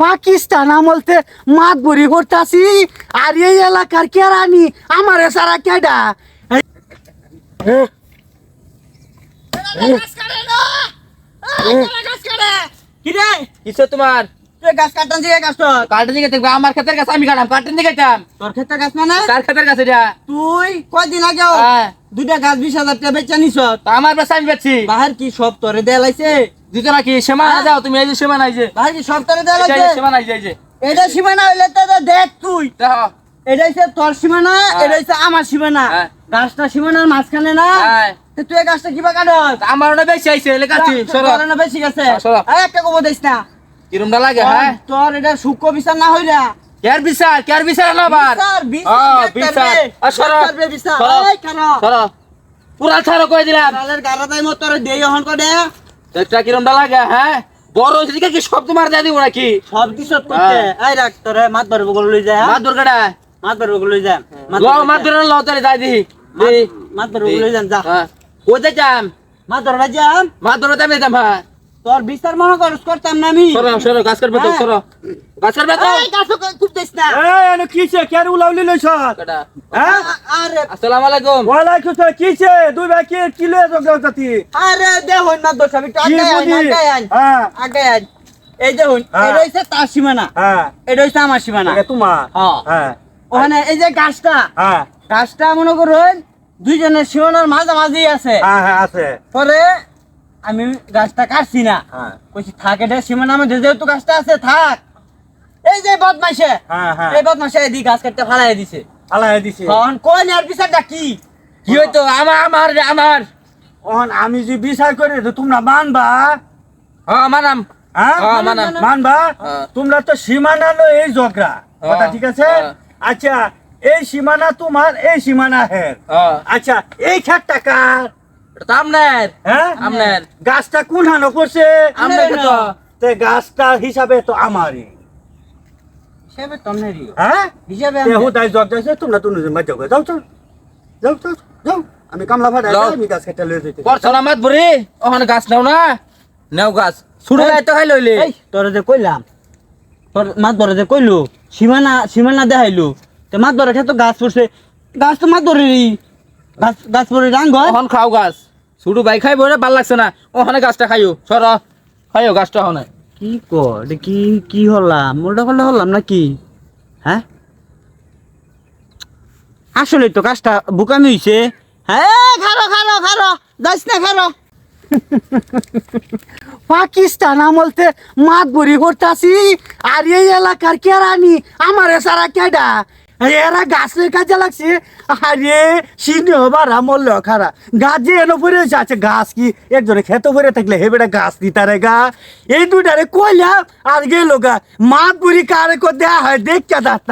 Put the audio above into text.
পাকিস্তান আমলতে মাত বড়ি করতাছি। আর এই এলাকার কেরানি আমার সারা কেডা কিসে তোমার? তুই গাছ কাটন দিকে দেখবে আমার ক্ষেতের কাছে আমি কাটাম কাটন দিকে কাটাম তোর ক্ষেতের গাছ মানে? কার ক্ষেতের কাছে এটা? তুই কয়দিন আগেও হ্যাঁ। দুইটা গাছ বিশ হাজার টাকা বেচা নিছ তা আমার আমি বেচছি। বাহার কি সব তোরে দেয়া লাইছে দিত নাকি? সীমানা যাও তুমি এই যে সীমানা এই যে বাহার কি সব তোরে দেয়া এই যে সীমানা এই যে। এটা সীমানা হইলে তো দেখ তুই। এটা হচ্ছে তোর সীমানা এটা হচ্ছে আমার সীমানা হ্যাঁ। গাছটা সীমানার মাঝখানে না। হ্যাঁ। তুই গাছটা কিবা কাটস আমার ওটা বেশি আইছে সরো তোর না বেশি গেছে। হ্যাঁ। এই একটা কবো দিস না। কিরমটা লাগে হ্যাঁ? তোর এটা সূক্ষ্ম বিচার না হইরা কেয়ার বিচার? কেয়ার বিচার না আবার? বিচার, বিচার, হ্যাঁ। আর সরো। বিচার। এই। সরো। পুরা ছাড়ো কই দিলাম? মতো তোরে দেই হন করে। একটা কিরমটা লাগে হ্যাঁ? বড় হইছে কি সব তোমার দিয়ে দিব নাকি? সব কিছু করতে। আই রাখ তোরে মাত ধরব বগল লই যায় মাত দুর্গাটা মাত ধরব বগল লই যায় ল মাত ধর ল তোরে যাই দি মাত ধরব বগল লই যান যা। হ্যাঁ। যাম মাত ধরে যাম মাত ধর যাবে যাম হ্যাঁ। তোর বিচার মনে করস করতাম না আমি। সরো সরো করবে তো হ্যাঁ। সরো। করবে তো। এই গাছ খুব দিস না। এই এনে কিছে কেন উলাউলি লইছ? কাটা হ্যাঁ? আরে। আসসালামু আলাইকুম। সালাম। কিছে দুই ভাই কি কিলে জগতি আরে দে হই না দোষ আমি একটু আগে আগে হ্যাঁ। আগে আইন। এই যে হইন হ্যাঁ। এটা হইছে তার সীমানা। হ্যাঁ। এটা হইছে আমার সীমানা। এটা তোমার? হ্যাঁ হ্যাঁ। ওখানে এই যে গাছটা হ্যাঁ। গাছটা মনে করুন দুইজনের সীমানার মাঝামাঝি আছে। হ্যাঁ হ্যাঁ আছে। পরে আমি গাছটা কাটছি না। হ্যাঁ। কইছি থাক এটা সীমানা মধ্যে যেহেতু গাছটা আছে থাক। এই যে বদমাইশে হ্যাঁ হ্যাঁ। এই বদমাইশে এদিকে গাছ কাটতে ফালাই দিছে। আলাই দিছে। তখন কই আর বিচারটা কি? কি হইতো? আমার আমার আমার। অন আমি যে বিচার করে তো তোমরা মানবা? হ্যাঁ? মানাম মানবা। তোমরা তো সীমানা লো এই ঝগড়া। কথা ঠিক আছে। আচ্ছা এই সীমানা তোমার এই সীমানা হের। হ্যাঁ আচ্ছা এই খেতটা কার? তো আপনার হ্যাঁ? আপনার গাছটা কোন হানো করছে? আপনার তো। তে গাছটা হিসাবে তো আমারই। হিসাবে তমনেরই হ্যাঁ? হিসাবে তে হুদাই জগ যাইছে তোমরা তুমি যাও যাও যাও। আমি কামলা ভাড়া। আমি গাছ কেটে লয়ে যেতে করছ না মাত বুড়ি ওখানে গাছ নাও না? নাও গাছ। ছুড়ে। যাই তো খাই লইলে। তোরে যে কইলাম তোর মাত ধরে যে কইলু সীমানা সীমানা দেখাইলু। তে মাত ধরে খেতো গাছ পড়ছে। গাছ তো মাত ধরে গাছ গাছ পড়ে রাঙ্গ ওখান খাও গাছ। ছুটু বাই খাই বলে ভালো লাগছে না। ওখানে গাছটা খাইও। সর খাইও গাছটা ওখানে কি কর কি কি হলাম? মোটা করলে হলাম নাকি? হ্যাঁ আসলে তো কাজটা বুকামি হইছে হ্যাঁ খারো খারো খারো যাস না খারো পাকিস্তান আমলতে মাত বড়ি করতাছি আর এই এলাকার কেরানি আমারে সারা কেডা? এরা গাছের কাজে লাগছে। আরে সিনে বারা মল্ল খারা। গাছ যে এনে ভরে হয়েছে আচ্ছা গাছ কি? একজনে খেত ভরে থাকলে হেবেটা গাছ দি তারে গা। এই দুটারে কইলাম আর গেল গা মাত বুড়ি কারে কো দেয়া হয় দেখ কে দাঁত